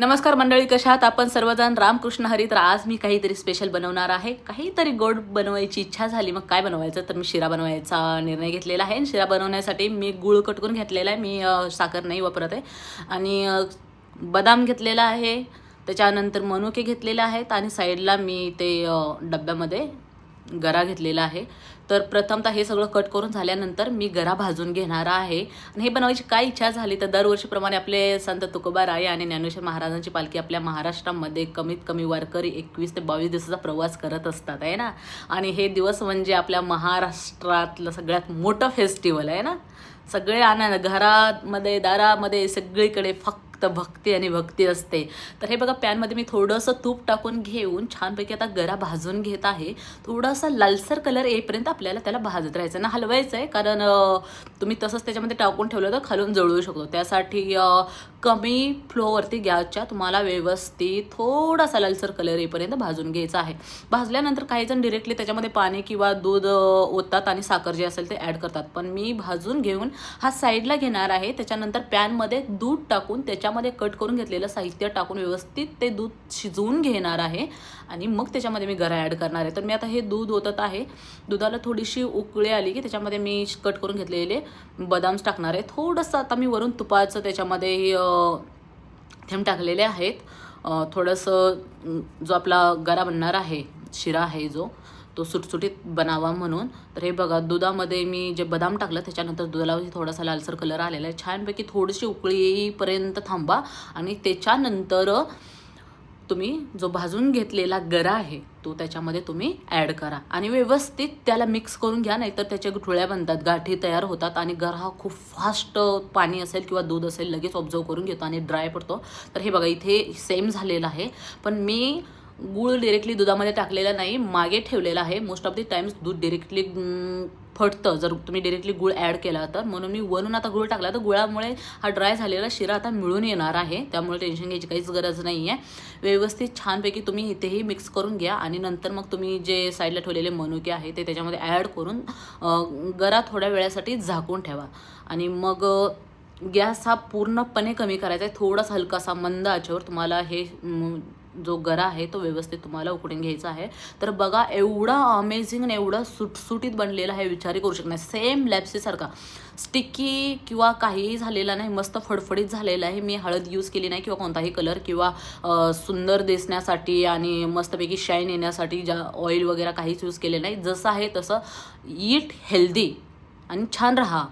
नमस्कार मंडळी कशा आहात? आपण सर्वजण रामकृष्ण हरी. तर आज मी काहीतरी स्पेशल बनवणार आहे. काहीतरी गोड बनवायची इच्छा झाली. मग काय बनवायचं? तर मी शिरा बनवायचा निर्णय घेतलेला आहे. शिरा बनवण्यासाठी मी गुळ कटकून घेतलेला आहे. मी साखर नाही वापरत आहे. आणि बदाम घेतलेला आहे. त्याच्यानंतर मनुके घेतलेले आहेत. आणि साईडला मी ते डब्यामध्ये गरा घेतलेला आहे. तर प्रथमतः हे सगळं कट करून झाल्यानंतर मी गरा भाजून घेणार आहे. आणि हे बनवायची काय इच्छा झाली तर दरवर्षीप्रमाणे आपले संत तुकोबा राय आणि ज्ञानेश्वर महाराजांची पालखी आपल्या महाराष्ट्रामध्ये कमीत कमी वारकरी एकवीस ते बावीस दिवसाचा प्रवास करत असतात आहे ना? आणि हे दिवस म्हणजे आपल्या महाराष्ट्रातलं सगळ्यात मोठं फेस्टिवल आहे ना? सगळे आनंद घरामध्ये दारामध्ये सगळीकडे फक्त भक्ती आणि भक्ती असते. तर हे बघा पॅनमध्ये मी थोडंसं तूप टाकून घेऊन छानपैकी आता गरा भाजून घेत आहे. थोडासा लालसर कलर येईपर्यंत आपल्याला त्याला भाजत राहायचं. ना हलवायचं आहे कारण तुम्ही तसंच त्याच्यामध्ये टाकून ठेवलं तर खालून जळू शकतो. त्यासाठी कमी फ्लोवरती गॅसच्या तुम्हाला व्यवस्थित थोडासा लालसर कलर येईपर्यंत भाजून घ्यायचा आहे. भाजल्यानंतर काही जण डिरेक्टली त्याच्यामध्ये पाणी किंवा दूध ओततात आणि साखर जे असेल ते ॲड करतात. पण मी भाजून घेऊन हा साईडला घेणार आहे. त्याच्यानंतर पॅनमध्ये दूध टाकून त्याच्या त्याच्यामध्ये कट करून घेतलेलं साहित्य टाकून व्यवस्थित ते दूध शिजवून घेणार आहे. आणि मग त्याच्यामध्ये मी गरा ॲड करणार आहे. तर मी आता हे दूध ओतत आहे. दुधाला थोडीशी उकळी आली की त्याच्यामध्ये मी कट करून घेतलेले बदाम्स टाकणार आहे. थोडंसं आता मी वरून तुपाचं त्याच्यामध्ये थेंब टाकलेले आहेत. थोडंसं जो आपला गरा बनणार आहे शिरा आहे जो तो सुटसुटीत बनावा म्हणून. तर हे बघा दुधामध्ये मी जे बदाम टाकलं त्याच्यानंतर दुधाला म्हणजे थोडासा लालसर कलर आलेला आहे. छानपैकी थोडीशी उकळी येईपर्यंत थांबा आणि त्याच्यानंतर तुम्ही जो भाजून घेतलेला गरा आहे तो त्याच्यामध्ये तुम्ही ॲड करा. आणि व्यवस्थित त्याला मिक्स करून घ्या नाहीतर त्याच्या गुठळ्या बनतात. गाठी तयार होतात आणि गरा हा खूप फास्ट पाणी असेल किंवा दूध असेल लगेच ऑब्झर्व करून घेतो आणि ड्राय पडतो. तर हे बघा इथे सेम झालेलं आहे. पण मी गूळ डिरेक्टली दुधामध्ये टाकलेला नाही मागे ठेवलेला आहे. मोस्ट ऑफ दी टाइम्स दूध डिरेक्टली फटतं. जर तुम्ही डिरेक्टली गुळ ॲड केला तर. म्हणून मी वरून आता गुळ टाकला. तर गुळामुळे हा ड्राय झालेला शिरा आता मिळून येणार आहे. त्यामुळे टेन्शन घ्यायची काहीच गरज नाही आहे व्यवस्थित छानपैकी तुम्ही इथेही मिक्स करून घ्या. आणि नंतर मग तुम्ही जे साईडला ठेवलेले मनुके आहे ते त्याच्यामध्ये ॲड करून गरा थोड्या वेळासाठी झाकून ठेवा. आणि मग गॅस हा पूर्णपणे कमी करायचा आहे. थोडासा हलकासा मंद आचेवर तुम्हाला हे जो गरा आहे तो व्यवस्थित तुम्हाला उकडून घ्यायचा आहे. तर बघा एवढा अमेझिंग आणि एवढा सुटसुटीत बनलेला आहे विचारही करू शकत नाही. सेम लॅप्सीसारखा स्टिकी किंवा काहीही झालेला नाही मस्त फडफडीत झालेला आहे. मी हळद यूज केली नाही किंवा कोणताही कलर किंवा सुंदर दिसण्यासाठी आणि मस्तपैकी शाईन येण्यासाठी ज्या ऑइल वगैरे काहीच यूज केले नाही. जसं आहे तसं ईट हेल्दी आणि छान राहा.